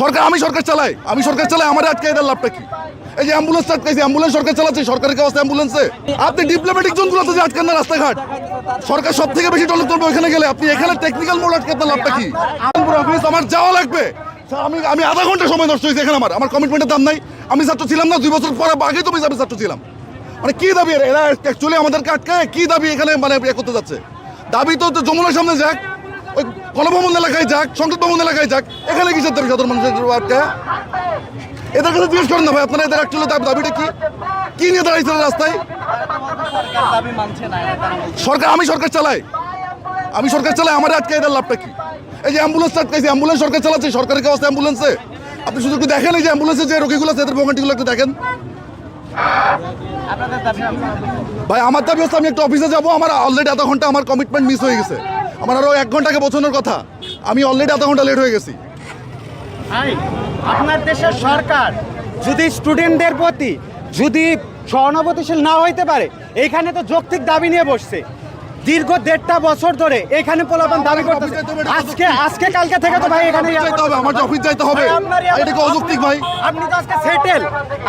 সরকার, আমি সরকার চালাই। আমি সরকার চালাই, আমার আজকে এদের লাভটা কি? এই যে অ্যাম্বুলেন্স আটকাইছে অ্যাম্বুলেন্স সরকার চালাচ্ছে, সরকারের কাছে অ্যাম্বুলেন্সে আপনি ডিপ্লোম্যাটিক জোনগুলোতে যে আটকান না রাস্তাঘাট। সরকার সব থেকে বেশি টনক তুলবে ওখানে গেলে। আপনি এখানে টেকনিক্যাল মোড আটকাতে লাভটা কি? অফিস আমার যাওয়া লাগবে। আমি আমি আধা ঘণ্টা সময় নষ্ট হয়েছে এখানে আমার। আমার কমিটমেন্টের দাম নাই। আমি ছাত্র ছিলাম না, দুই বছর পরে আগে তো আমি ছাত্র ছিলাম। মানে কি দাবি এরা? অ্যাকচুয়ালি আমাদেরকে আটকায়, কি দাবি এখানে মানে এ করতে যাচ্ছে? দাবি তো যমুনার সামনে যাক। ওই গণভবন এলাকায় যাক সংসদ ভবন এলাকায় যাক, এখানে কিসের দাবি সাধারণ মানুষের আটকায় এদের কাছে জিজ্ঞেস করেন না ভাই, আপনারা এদের অ্যাকচুয়ালি দাবিটা কি? কি নিয়ে দাঁড়াইছিল রাস্তায়? সরকার, আমি সরকার চালাই। আমি সরকার চালাই, আমার আটকে এদের লাভটা কি? এই যে অ্যাম্বুলেন্স আটকাইছে, অ্যাম্বুলেন্স সরকার চালাচ্ছে, সরকারের কাছে অ্যাম্বুলেন্সে। আপনি শুধু একটু দেখেন এই যে অ্যাম্বুলেন্সে যে রোগীগুলো আছে, এদের ভোগান্তিগুলো একটু দেখেন। ভাই, আমার দাবি হচ্ছে আমি একটু অফিসে যাব, আমার অলরেডি আধা ঘণ্টা আমার কমিটমেন্ট মিস হয়ে গেছে। আমার আরও এক ঘন্টাকে পৌঁছানোর কথা। আমি অলরেডি আধা ঘণ্টা লেট হয়ে গেছি। আপনার দেশের সরকার যদি স্টুডেন্টদের প্রতি যদি সহানুভূতিশীল না হইতে পারে, এইখানে তো যৌক্তিক দাবি নিয়ে বসছে। দীর্ঘ দেড়টা বছর ধরে এখানে পোলাপান দাবি করতেছে। আজকে আজকে কালকে থেকে তো ভাই এখানে যাইতে হবে আমার অফিস যাইতে হবে। এটা কি অযৌক্তিক ভাই? আপনি তো আজকে সেটেল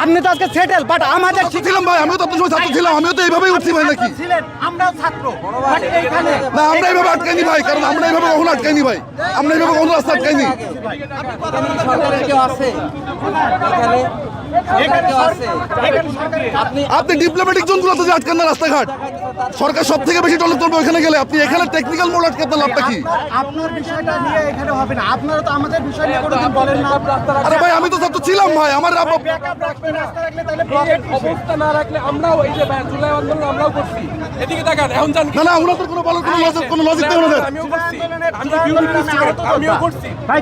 আপনি তো আজকে সেটেল বাট আমাদের ছাত্র ছিলাম ভাই আমিও তো আপনার সময় ছাত্র ছিলাম আমিও তো এইভাবেই উঠছি ভাই নাকি? ছিলেন আমরাও ছাত্র বাট এইখানে না আমরা এইভাবে আটকাইনি ভাই কারণ আমরা এইভাবে কখনো আটকাইনি ভাই। আমরা এইভাবে কখনো রাস্তা আটকাইনি। সরকারের কেউ আছে? এখানে কেউ আছে আপনি আপনি ডিপ্লোম্যাটিক জোনগুলোতে যে আটকান না রাস্তাঘাট। সরকার সব থেকে বেশি টনক তুলবে ওখানে গেলে। আপনি এখানে টেকনিক্যাল মোড আটকাতে লাভটা কি? আপনার বিষয়টা নিয়ে এখানে হবে না। আপনারা তো আমাদের বিষয় নিয়ে কোনোদিন বলেন না। আরে ভাই আমি তো ছাত্র ছিলাম ভাই। আমার ব্যাকআপ রাখবেন রাস্তা রাখলে তাহলে অবস্থা না রাখলে আমরাও এই যে ভাই, জুলাই আন্দোলন আমরাও করছি। এদিকে দেখান এখন জান না না ওনাদের কোনো বলার কোনো লজিক কোনো লজিক নেই ওনাদের। আমিও করছি। আমি আমিও করছি। ভাই